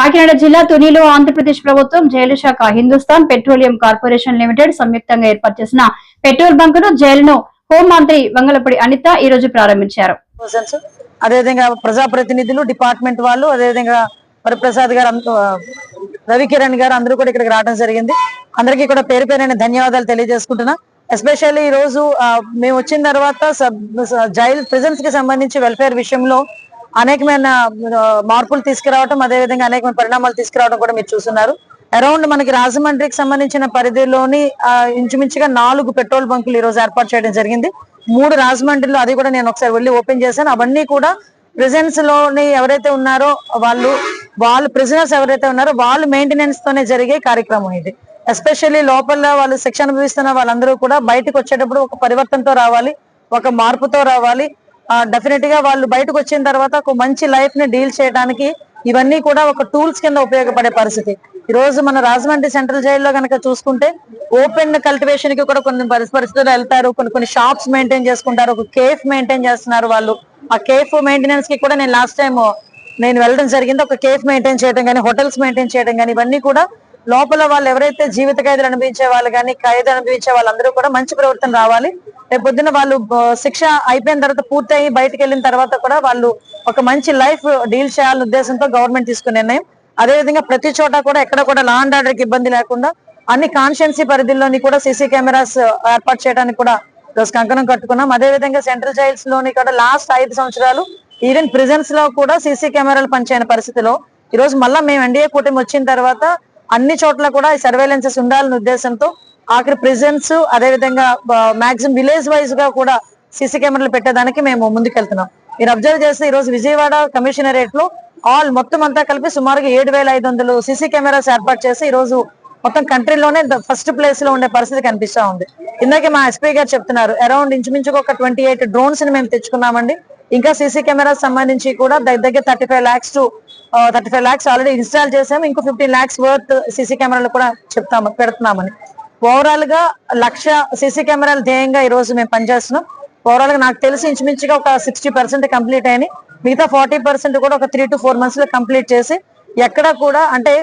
కాకినాడ జిల్లా తునిలో ఆంధ్రప్రదేశ్ ప్రభుత్వం జైలు శాఖ హిందుస్థాన్ పెట్రోలియం కార్పొరేషన్ లిమిటెడ్ సంయుక్తంగా ఏర్పాటు చేసిన పెట్రోల్ బంక్ను జైలును హోంమంత్రి వంగలపూడి అనిత ఈ రోజు ప్రారంభించారు. అదేవిధంగా ప్రజాప్రతినిధులు డిపార్ట్మెంట్ వాళ్ళు అదేవిధంగా వరప్రసాద్ గారు రవికిరణ్ గారు అందరూ కూడా ఇక్కడికి రావడం జరిగింది. అందరికీ కూడా పేరు పేరైన ధన్యవాదాలు తెలియజేసుకుంటున్నా. ఎస్పెషల్లీ ఈ రోజు మేము వచ్చిన తర్వాత సబ్ జైల్ ప్రిజన్స్కి సంబంధించి వెల్ఫేర్ విషయంలో అనేకమైన మార్పులు తీసుకురావడం అదేవిధంగా అనేకమైన పరిణామాలు తీసుకురావడం కూడా మీరు చూస్తున్నారు. అరౌండ్ మనకి రాజమండ్రికి సంబంధించిన పరిధిలోని ఇంచుమించుగా నాలుగు పెట్రోల్ బంకులు ఈ రోజు ఏర్పాటు చేయడం జరిగింది. మూడు రాజమండ్రిలో అది కూడా నేను ఒకసారి వెళ్ళి ఓపెన్ చేశాను. అవన్నీ కూడా ప్రిజన్స్లోని ఎవరైతే ఉన్నారో వాళ్ళు వాళ్ళు ప్రిజనర్స్ ఎవరైతే ఉన్నారో వాళ్ళు మెయింటెనెన్స్ తోనే జరిగే కార్యక్రమం ఇది. ఎస్పెషల్లీ లోపల వాళ్ళు శిక్ష అనుభవిస్తున్న వాళ్ళందరూ కూడా బయటకు వచ్చేటప్పుడు ఒక పరివర్తనతో రావాలి ఒక మార్పుతో రావాలి. డెఫినెట్గా వాళ్ళు బయటకు వచ్చిన తర్వాత ఒక మంచి లైఫ్ని డీల్ చేయడానికి ఇవన్నీ కూడా ఒక టూల్స్ కింద ఉపయోగపడే పరిస్థితి. ఈ రోజు మన రాజమండ్రి సెంట్రల్ జైల్లో కనుక చూసుకుంటే ఓపెన్ కల్టివేషన్కి కూడా కొన్ని పరిస్థితులు పరిస్థితుల్లో వెళ్తారు. కొన్ని కొన్ని షాప్స్ మెయింటైన్ చేసుకుంటారు. ఒక కేఫ్ మెయింటైన్ చేస్తున్నారు వాళ్ళు. ఆ కేఫ్ మెయింటెనెన్స్కి కూడా నేను లాస్ట్ టైం నేను వెళ్ళడం జరిగింది. ఒక కేఫ్ మెయింటైన్ చేయడం కానీ హోటల్స్ మెయింటైన్ చేయడం కానీ ఇవన్నీ కూడా లోపల వాళ్ళు ఎవరైతే జీవిత ఖైదులు అనుభవించే వాళ్ళు కానీ ఖైదు అనుభవించే వాళ్ళందరూ కూడా మంచి ప్రవర్తన రావాలి. రేపు పొద్దున్న వాళ్ళు శిక్ష అయిపోయిన తర్వాత పూర్తయి బయటకు వెళ్ళిన తర్వాత కూడా వాళ్ళు ఒక మంచి లైఫ్ డీల్ చేయాలనే ఉద్దేశంతో గవర్నమెంట్ తీసుకున్న నిర్ణయం. అదే విధంగా ప్రతి చోట కూడా ఎక్కడ కూడా లా అండ్ ఆర్డర్కి ఇబ్బంది లేకుండా అన్ని కాన్షియన్సీ పరిధిలోని కూడా సీసీ కెమెరాస్ ఏర్పాటు చేయడానికి కూడా ఈరోజు కంకణం కట్టుకున్నాం. అదే విధంగా సెంట్రల్ జైల్స్లోని కూడా లాస్ట్ ఐదు సంవత్సరాలు ఈవెన్ ప్రిజన్స్లో కూడా సీసీ కెమెరాలు పనిచేయని పరిస్థితిలో ఈ రోజు మళ్ళా మేము ఎన్డీఏ కూటమి వచ్చిన తర్వాత అన్ని చోట్ల కూడా సర్వేలెన్సెస్ ఉండాలనే ఉద్దేశంతో ఆఖరి ప్రిజన్స్ అదే విధంగా మాక్సిమం విలేజ్ వైజ్గా కూడా సీసీ కెమెరాలు పెట్టేదానికి మేము ముందుకెళ్తున్నాం. మీరు అబ్జర్వ్ చేస్తే ఈ రోజు విజయవాడ కమిషనరేట్లో ఆల్ మొత్తం అంతా కలిపి సుమారుగా ఏడు వేల ఐదు వందలు సీసీ కెమెరాస్ ఏర్పాటు చేసి ఈ రోజు మొత్తం కంట్రీలోనే ఫస్ట్ ప్లేస్లో ఉండే పరిస్థితి కనిపిస్తా ఉంది. ఇందాకే మా ఎస్పీ గారు చెప్తున్నారు అరౌండ్ ఇంచుమించుగా ఒక ట్వంటీ ఎయిట్ డ్రోన్స్ని మేము తెచ్చుకున్నామండి. ఇంకా సీసీ కెమెరాస్ సంబంధించి కూడా దగ్గర thirty five lakhs to thirty five lakhs already install చేసాము ఇంకో ఫిఫ్టీన్ ల్యాక్స్ వర్త్ సీసీ కెమెరాలు కూడా చెప్తాము పెడుతున్నామని. ఓవరాల్గా లక్ష సీసీ కెమెరాలు ధ్యేయంగా ఈ రోజు మేము పనిచేస్తున్నాం. ఓవరాల్గా నాకు తెలిసి ఇంచుమించుగా ఒక సిక్స్టీ పర్సెంట్ కంప్లీట్ అయినాయి. మిగతా ఫార్టీ పర్సెంట్ కూడా ఒక త్రీ టు ఫోర్ మంత్స్లో కంప్లీట్ చేసి ఎక్కడ కూడా అంటే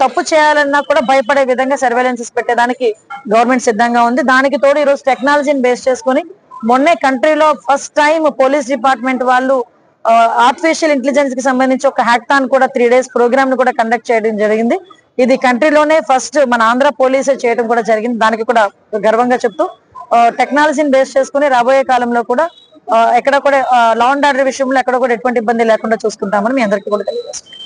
తప్పు చేయాలన్నా కూడా భయపడే విధంగా సర్వేలెన్సెస్ పెట్టేదానికి గవర్నమెంట్ సిద్ధంగా ఉంది. దానికి తోడు ఈ రోజు టెక్నాలజీని బేస్ చేసుకుని మొన్నే కంట్రీలో ఫస్ట్ టైం పోలీస్ డిపార్ట్మెంట్ వాళ్ళు ఆర్టిఫిషియల్ ఇంటెలిజెన్స్కి సంబంధించి ఒక హ్యాక్థాన్ కూడా త్రీ డేస్ ప్రోగ్రామ్ను కూడా కండక్ట్ చేయడం జరిగింది. ఇది కంట్రీలోనే ఫస్ట్ మన ఆంధ్ర పోలీసే చేయడం కూడా జరిగింది. దానికి కూడా గర్వంగా చెప్తూ టెక్నాలజీని బేస్ చేసుకుని రాబోయే కాలంలో కూడా ఎక్కడ కూడా లా అండ్ ఆర్డర్ విషయంలో ఎక్కడ కూడా ఎటువంటి ఇబ్బంది లేకుండా చూసుకుంటామని మీ అందరికీ కూడా తెలియజేస్తున్నాం